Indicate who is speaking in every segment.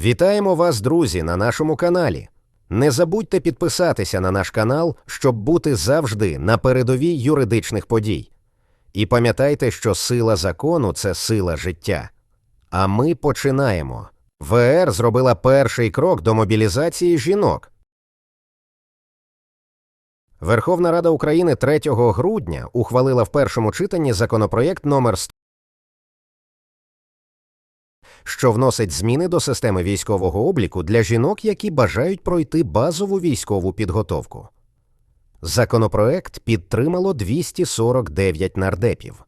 Speaker 1: Вітаємо вас, друзі, на нашому каналі. Не забудьте підписатися на наш канал, щоб бути завжди на передовій юридичних подій. І пам'ятайте, що сила закону це сила життя. А ми починаємо. ВР зробила перший крок до мобілізації жінок. Верховна Рада України 3 грудня ухвалила в першому читанні законопроєкт номер 100, що вносить зміни до системи військового обліку для жінок, які бажають пройти базову військову підготовку. Законопроект підтримало 249 нардепів.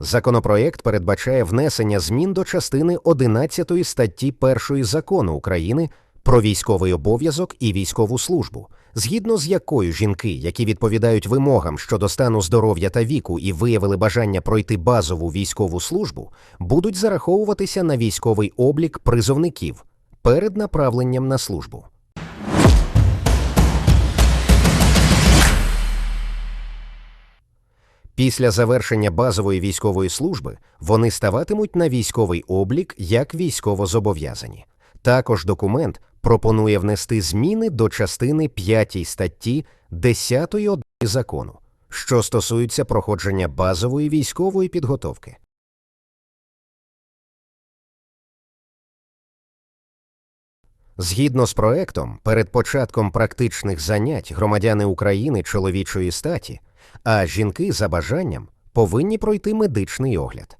Speaker 1: Законопроєкт передбачає внесення змін до частини 11 статті 1 закону України про військовий обов'язок і військову службу, згідно з якою жінки, які відповідають вимогам щодо стану здоров'я та віку і виявили бажання пройти базову військову службу, будуть зараховуватися на військовий облік призовників перед направленням на службу. Після завершення базової військової служби вони ставатимуть на військовий облік як військовозобов'язані. Також документ пропонує внести зміни до частини 5 статті 10 закону, що стосуються проходження базової військової підготовки. Згідно з проектом, перед початком практичних занять громадяни України чоловічої статі, а жінки за бажанням повинні пройти медичний огляд.